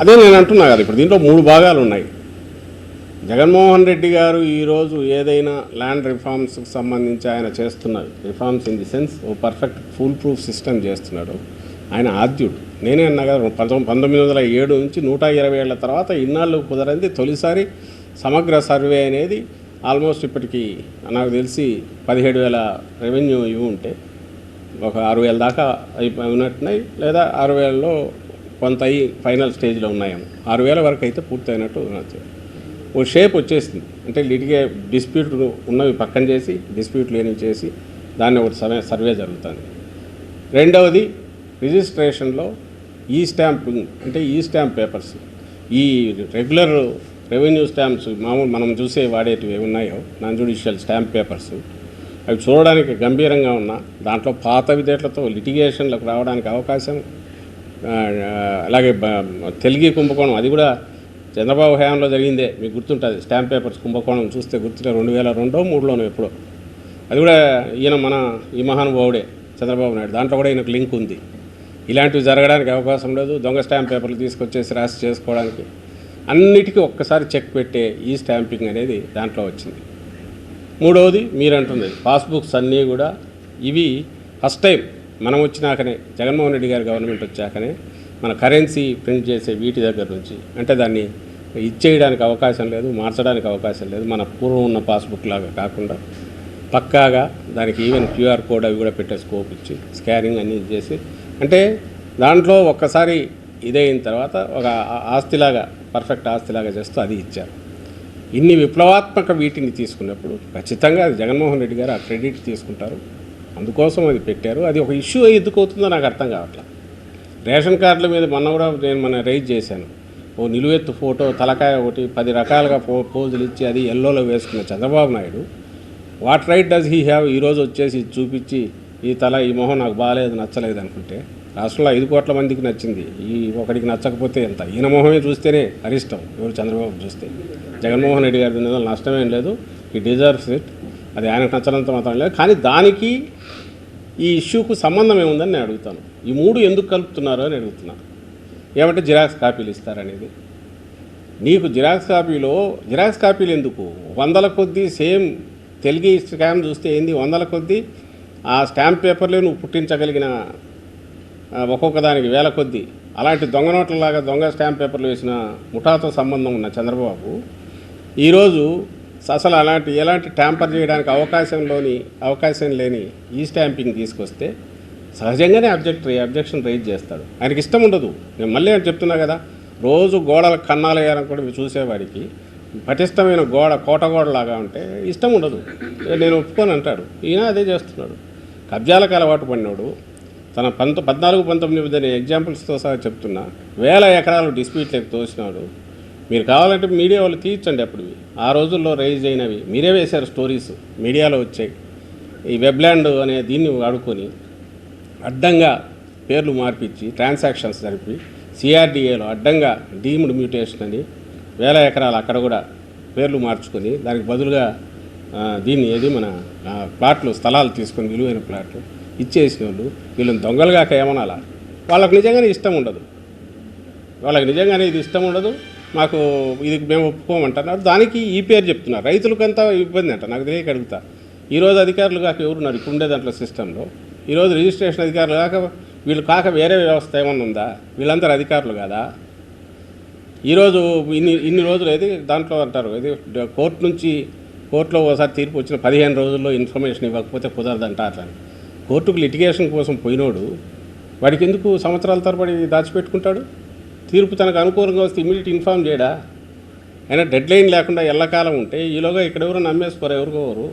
అదే నేను అంటున్నా కదా ఇప్పుడు దీంట్లో మూడు భాగాలు ఉన్నాయి. జగన్మోహన్ రెడ్డి గారు ఈరోజు ఏదైనా ల్యాండ్ రిఫార్మ్స్కి సంబంధించి ఆయన చేస్తున్నారు. Reforms in the sense oh perfect full proof system చేస్తున్నాడు. ఆయన ఆద్యుడు. నేనే అన్నా కదా పంతొమ్మిది వందల ఏడు నుంచి నూట ఇరవై ఏళ్ళ తర్వాత ఇన్నాళ్ళు కుదరంది తొలిసారి సమగ్ర సర్వే అనేది ఆల్మోస్ట్ ఇప్పటికీ నాకు తెలిసి పదిహేడు వేల రెవెన్యూ ఇవి ఉంటే ఒక ఆరు వేల దాకా అయిపోయి ఉన్నట్టున్నాయి లేదా ఆరు వేలలో కొంత అయ్యి ఫైనల్ స్టేజ్లో ఉన్నాయేమో ఆరు వేల వరకు అయితే పూర్తయినట్టు నాకు ఓ షేప్ వచ్చేసింది. అంటే లిటిగే డిస్ప్యూట్ ఉన్నవి పక్కన చేసి డిస్ప్యూట్ లేనివి చేసి దాన్ని ఒకటి సమయ సర్వే జరుగుతుంది. రెండవది రిజిస్ట్రేషన్లో ఈ స్టాంపింగ్ అంటే ఈ స్టాంప్ పేపర్స్. ఈ రెగ్యులర్ రెవెన్యూ స్టాంప్స్ మామూలు మనం చూసే వాడేటివి ఏమి ఉన్నాయో నాన్ జుడిషియల్ స్టాంప్ పేపర్స్. అవి చూడడానికి గంభీరంగా ఉన్న దాంట్లో పాత విధేట్లతో లిటిగేషన్లకు రావడానికి అవకాశం అలాగే తెలుగు కుంభకోణం అది కూడా చంద్రబాబు హయాంలో జరిగిందే మీకు గుర్తుంటుంది స్టాంప్ పేపర్స్ కుంభకోణం చూస్తే గుర్తుంటే రెండు వేల రెండో మూడులోనో ఎప్పుడో. అది కూడా ఈయన మన ఈ మహానుభావుడే చంద్రబాబు నాయుడు దాంట్లో కూడా ఈయనకు లింక్ ఉంది. ఇలాంటివి జరగడానికి అవకాశం లేదు దొంగ స్టాంప్ పేపర్లు తీసుకొచ్చేసి రాసి చేసుకోవడానికి. అన్నిటికీ ఒక్కసారి చెక్ పెట్టే ఈ స్టాంపింగ్ అనేది దాంట్లో వచ్చింది. మూడవది మీరు పాస్బుక్స్ అన్నీ కూడా ఇవి ఫస్ట్ టైం మనం వచ్చినాకనే జగన్మోహన్ రెడ్డి గారి గవర్నమెంట్ వచ్చాకనే మన కరెన్సీ ప్రింట్ చేసే వీటి దగ్గర నుంచి అంటే దాన్ని ఇచ్చేయడానికి అవకాశం లేదు మార్చడానికి అవకాశం లేదు మన పూర్వం ఉన్న పాస్బుక్ లాగా కాకుండా పక్కాగా దానికి ఈవెన్ క్యూఆర్ కోడ్ అవి కూడా పెట్టే స్కోప్ ఇచ్చి స్కానింగ్ అన్నీ చేసి అంటే దాంట్లో ఒక్కసారి ఇదైన తర్వాత ఒక ఆస్తిలాగా పర్ఫెక్ట్ ఆస్తిలాగా చేస్తూ అది ఇచ్చారు. ఇన్ని విప్లవాత్మక వీటిని తీసుకున్నప్పుడు ఖచ్చితంగా జగన్మోహన్ రెడ్డి గారు ఆ క్రెడిట్ తీసుకుంటారు. అందుకోసం అది పెట్టారు. అది ఒక ఇష్యూ ఎందుకు అవుతుందో నాకు అర్థం కావట్లేదు రేషన్ కార్డుల మీద మొన్న కూడా నేను మన రైజ్ చేశాను. ఓ నిలువెత్తు ఫోటో తలకాయ ఒకటి పది రకాలుగా పో పోజులు ఇచ్చి అది ఎల్లోలో వేసుకున్న Chandrababu Naidu. What right does he have ఈరోజు వచ్చేసి చూపించి ఈ తల ఈ మొహం నాకు బాగాలేదు నచ్చలేదు అనుకుంటే రాష్ట్రంలో ఐదు కోట్ల మందికి నచ్చింది. ఈ ఒకడికి నచ్చకపోతే ఎంత? ఈయన మొహమే చూస్తేనే అరిష్టం. ఎవరు చంద్రబాబు చూస్తే? జగన్మోహన్ రెడ్డి గారి మీద నష్టమేం లేదు. ఈ డిజర్వ్స్ ఇట్ అది ఆయనకు నచ్చనంత మాత్రం లేదు. కానీ దానికి ఈ ఇష్యూకు సంబంధం ఏముందని నేను అడుగుతాను. ఈ మూడు ఎందుకు కలుపుతున్నారు అని అడుగుతున్నాను ఏమంటే జిరాక్స్ కాపీలు ఇస్తారనేది. నీకు జిరాక్స్ కాపీలో జిరాక్స్ కాపీలు ఎందుకు? వందల కొద్దీ సేమ్ తెలుగు స్కామ్ చూస్తే ఏంది? వందల కొద్దీ ఆ స్టాంప్ పేపర్లే నువ్వు పుట్టించగలిగిన ఒక్కొక్క దానికి వేల కొద్దీ. అలాంటి దొంగ నోట్లలాగా దొంగ స్టాంప్ పేపర్లు వేసిన ముఠాతో సంబంధం ఉన్న చంద్రబాబు ఈరోజు అసలు అలాంటి ఎలాంటి ట్యాంపర్ చేయడానికి అవకాశంలోని అవకాశం లేని ఈ స్టాంపింగ్ తీసుకొస్తే సహజంగానే అబ్జెక్ట్ అబ్జెక్షన్ రైజ్ చేస్తాడు. ఆయనకి ఇష్టం ఉండదు. నేను మళ్ళీ అని చెప్తున్నా కదా రోజు గోడల కన్నాలు వేయాలని కూడా చూసేవాడికి పటిష్టమైన గోడ కోట గోడలాగా ఉంటే ఇష్టం ఉండదు. నేను ఒప్పుకొని అంటాడు. ఈయన అదే చేస్తున్నాడు. కబ్జాలకు అలవాటు పడినాడు తన పంత పద్నాలుగు పంతొమ్మిది ఎగ్జాంపుల్స్తో సహా చెప్తున్నా వేల ఎకరాలు డిస్ప్యూట్లకు తోసినాడు మీరు కావాలంటే మీడియా వాళ్ళు తీర్చండి అప్పుడు. ఆ రోజుల్లో రైజ్ అయినవి. మీరే వేశారు స్టోరీస్. మీడియాలో వచ్చాయి ఈ వెబ్ల్యాండ్ అనే దీన్ని వాడుకొని అడ్డంగా పేర్లు మార్పించి ట్రాన్సాక్షన్స్ జరిపి సిఆర్డిఏలో అడ్డంగా డీమ్డ్ మ్యూటేషన్ అని వేల ఎకరాలు అక్కడ కూడా పేర్లు మార్చుకొని దానికి బదులుగా దీన్ని ఏది మన ప్లాట్లు స్థలాలు తీసుకొని విలువైన ప్లాట్లు ఇచ్చేసిన వాళ్ళు వీళ్ళని దొంగలుగాక ఏమనాలా? వాళ్ళకు నిజంగానే ఇష్టం ఉండదు. వాళ్ళకి నిజంగానే ఇది ఇష్టం ఉండదు. మాకు ఇది మేము ఒప్పుకోమంటున్నారు దానికి ఈ పేరు చెప్తున్నారు. రైతులకంతా ఇబ్బంది అంట. నాకు తెలియక అడుగుతా. ఈరోజు అధికారులు కాక ఎవరున్నారు ఇప్పుడు ఉండే దాంట్లో సిస్టంలో. ఈరోజు రిజిస్ట్రేషన్ అధికారులు కాక వీళ్ళు కాక వేరే వ్యవస్థ ఏమన్నా ఉందా? వీళ్ళందరూ అధికారులు కాదా? ఈరోజు ఇన్ని ఇన్ని రోజులు అయితే దాంట్లో అంటారు? ఇది కోర్టు నుంచి కోర్టులో ఒకసారి తీర్పు వచ్చిన పదిహేను రోజుల్లో ఇన్ఫర్మేషన్ ఇవ్వకపోతే కుదరదంట అట్లా. కోర్టుకు లిటిగేషన్ కోసం పోయినోడు వాడికి ఎందుకు సంవత్సరాల తరబడి దాచిపెట్టుకుంటాడు? తీర్పు తనకు అనుకూలంగా వస్తే ఇమీడియట్ ఇన్ఫామ్ చేయడా? అయినా డెడ్ లైన్ లేకుండా ఎల్లకాలం ఉంటే ఈలోగా ఇక్కడ నమ్మేసుకోరు? ఎవరికోరు